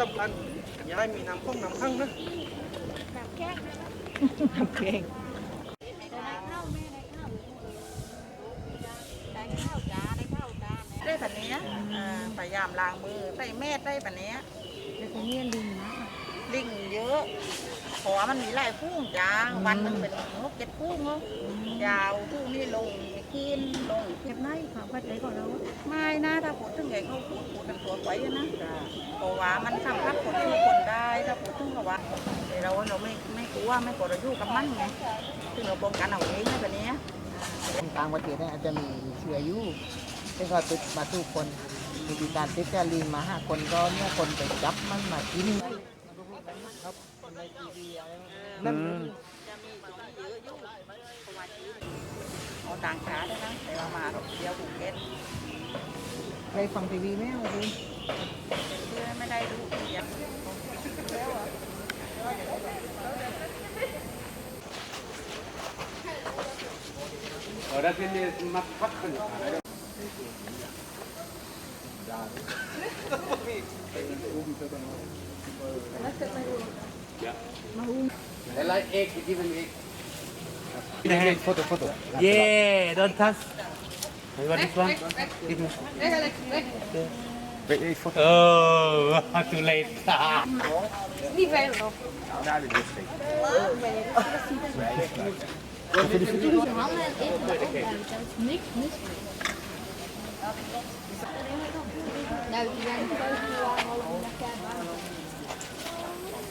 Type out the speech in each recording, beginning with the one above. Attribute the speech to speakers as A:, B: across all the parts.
A: สำคัญอย่าให้มีน้ำข้องน้ำข้างนะ
B: เพลง
C: ได้แบบนี้อ่าพยายามล้างมือใส่แมสได้แบบนี้
B: แล้วก็เนี่ยลิงนะ
C: ลิงเยอะ เพราะว่ามันมีหลายพุ่งจ้าวันหนึงเป็นหกเจ็ดพุ่งเนาะยาวพุ่งนี่ลงขึ้นลง
B: เก็บไล่ความเข้าใจของเรา
C: ไม่นะถ้าพูดถึงไงเขาพูดพูดกันตัวไปอะนะเพราะว่ามันสำคัญคนทุกคนได้ถ้าพูดถึงเราว่าเราเราไม่ไม่กลัวไม่กลัวเราอยู่กับมันไงคือเราป้องกันเอาเองนะแบบนี้
D: ต่างประเทศนี่อาจจะมีเชื้ออยู่ซึ่งก็ติดมาสู่คนมีการติดจะลิงมาห้าคนก็เนี่ยคนไปจับมันมากิน ในทีวีอะไรนั่น
C: จะมีบางทีเยอะอยู่เพราะว่าที่เอาต่างชาติด้วยนะแต่เรามาเราเดียวภูเก็ต
D: ใครฟังทีวีไหมเอาดู
C: เป็นเพื่อนไม่ได้ดูเดียว
A: Ahora tiene más pájaros. I like egg, give an egg. Photo, photo.
E: Yeah, don't touch. You want this one? Give me.
A: Wait, wait, photo.
E: Oh, too late.
A: Alex, come and see.
B: ตายสวยเลยถ่ายนี่เป็นจริงๆถ่ายให้ดี
D: โอ้บ๊อบ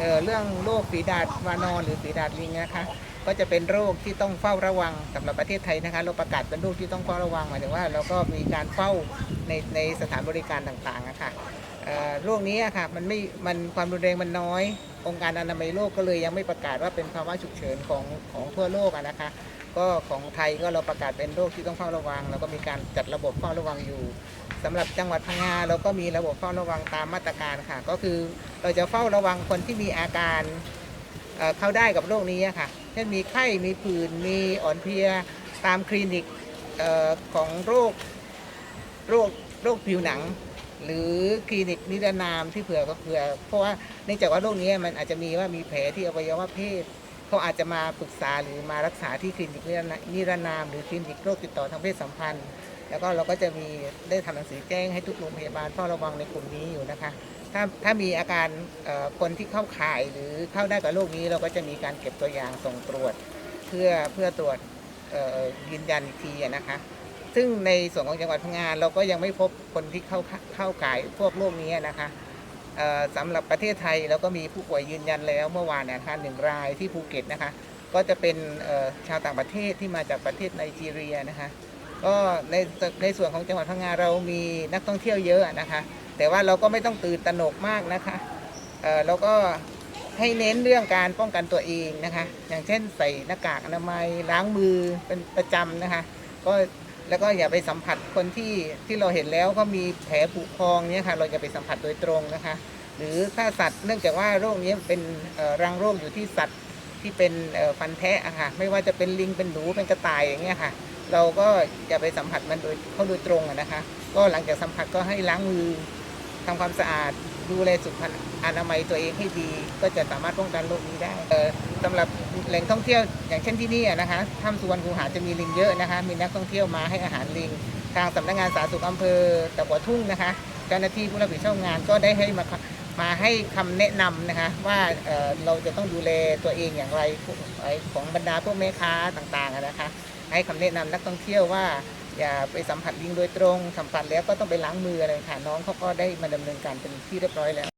D: เเรื่องโรคฝีดาดวานอนหรือฝีดาดลิงนะคะ ก็จะเป็นโรคที่ต้องเฝ้าระวังสำหรับประเทศไทยนะคะ เราประกาศเป็นโรคที่ต้องเฝ้าระวังหมายถึงว่าเราก็มีการเฝ้าในในสถานบริการต่างๆอะคะโรคนี้ค่ะมันไม่มันความรุนแรงมันน้อย องค์การอนามัยโลกก็เลยยังไม่ประกาศว่าเป็นภาวะฉุกเฉินของของทั่วโลกนะคะ ก็ของไทยก็เราประกาศเป็นโรคที่ต้องเฝ้าระวัง แล้วก็มีการจัดระบบเฝ้าระวังอยู่ สำหรับจังหวัดพังงาเราก็มีระบบเฝ้าระวังตามมาตรการค่ะ ก็คือเราจะเฝ้าระวังคนที่มีอาการเอ่อเข้าได้กับโรคนี้ค่ะ เช่นมีไข้ มีผื่น มีอ่อนเพลียตามคลินิกเออของโรคโรคโรคผิวหนัง หรือคลินิกนิรนามที่เผื่อก็เผื่อเพราะว่าเนื่องจากว่าโรคนี้มันอาจจะมีว่ามีแผลที่อวัยวะเพศ เขาอาจจะมาปรึกษาหรือมารักษาที่คลินิกนิรนานิรนามหรือคลินิกโรคติดต่อทางเพศสัมพันธ์ แล้วก็เราก็จะมีได้ทำหนังสือแจ้งให้ทุกโรงพยาบาลเฝ้าระวังในกลุ่มนี้อยู่นะคะ ถ้าถ้ามีอาการคนที่เข้าข่ายหรือเข้าได้กับโรคนี้เราก็จะมีการเก็บตัวอย่างส่งตรวจ เพื่อเพื่อตรวจยืนยันอีกทีนะคะ ซึ่งในส่วนของจังหวัดพังงานเราก็ยังไม่พบคนที่เข้าเข้าข่ายพวกโรคนี้นะคะสำหรับประเทศไทยเราก็มีผู้ป่วยยืนยันแล้วเมื่อวานเนยนะคะหนึ่งรายที่ภูเก็ตนะคะ ก็จะเป็นชาวต่างประเทศที่มาจากประเทศไนจีเรียนะคะ ก็ในในส่วนของจังหวัดพังงาเรามีนักท่องเที่ยวเยอะนะคะ แต่ว่าเราก็ไม่ต้องตื่นตระหนกมากนะคะเออเราก็ให้เน้นเรื่องการป้องกันตัวเองนะคะ อย่างเช่นใส่หน้ากากอนามัยล้างมือเป็นประจำนะคะ ก็แล้วก็อย่าไปสัมผัสคนที่ที่เราเห็นแล้วก็มีแผลผุพองเนี่ยค่ะ เราอย่าไปสัมผัสโดยตรงนะคะ หรือถ้าสัตว์เนื่องจากว่าโรคนี้เป็นรังโรคอยู่ที่สัตว์ที่เป็นฟันแทะอะค่ะ ไม่ว่าจะเป็นลิงเป็นหนูเป็นกระต่ายอย่างเงี้ยค่ะ เราก็อย่าไปสัมผัสมันโดยเขาโดยตรงนะคะ ก็หลังจากสัมผัสก็ให้ล้างมือทำความสะอาดดูแลสุขอนามัยตัวเองให้ดี ก็จะสามารถป้องกันโรคนี้ได้เอ่อสำหรับแหล่งท่องเที่ยวอย่างเช่นที่นี่นะคะถ้ำสุวรรณคูหาจะมีลิงเยอะนะคะ มีนักท่องเที่ยวมาให้อาหารลิง ทางสำนักงานสาธารณสุขอำเภอตะกัวทุ่งนะคะเจ้าหน้าที่ผู้รับผิดชอบงานก็ได้ให้มามาให้คำแนะนำนะคะว่าเเราจะต้องดูแลตัวเองอย่างไรของบรรดาพวกแม่ค้าต่างๆนะคะ ให้คำแนะนำนักท่องเที่ยวว่า อย่าไปสัมผัสลิงโดยตรงสัมผัสแล้วก็ต้องไปล้างมืออะไรค่ะน้องเขาก็ได้มาดำเนินการเป็นที่เรียบร้อยแล้ว